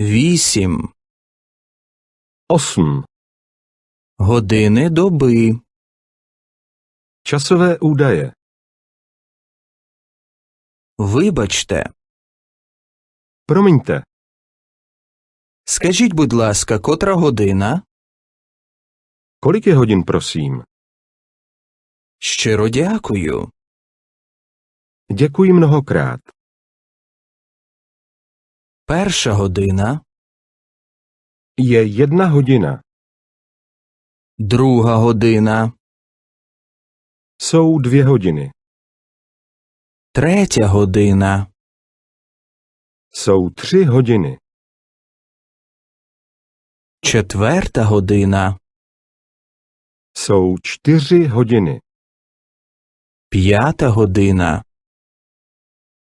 Вісім. osm, Години доби. časové údaje, Вибачте. promiňte, Скажіть, будь ласка, котра година? kolik je hodin prosím? Щиро дякую. Děkuji mnohokrát. Перша година, Je jedna hodina, друга година, jsou dvě hodiny, третя година, jsou tři hodiny, четверта година, jsou čtyři hodiny, п'ята година,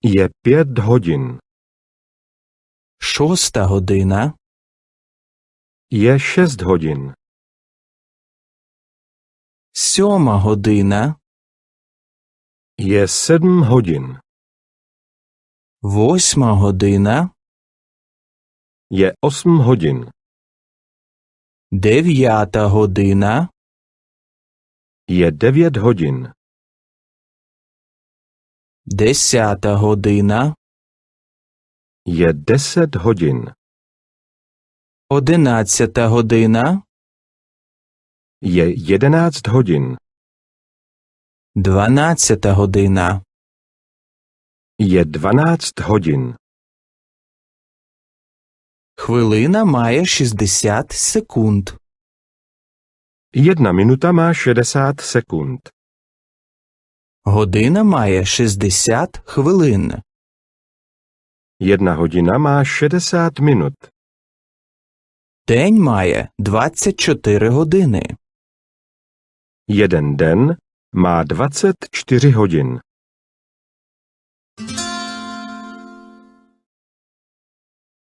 je pět hodin, шоста година, je šest hodin, сьома година, je sedm hodin, восьма година, je osm hodin, дев'ята година, je devět hodin, десята година, je deset hodin, одинадцята година, je jedenáct hodin, дванадцята година, je dvanáct hodin, хвилина має 60 секунд. jedna minuta má šedesát sekund, Година має 60 хвилин. jedna hodina má šedesát minut, День має 24 години. jeden den má dvacet čtyři hodin.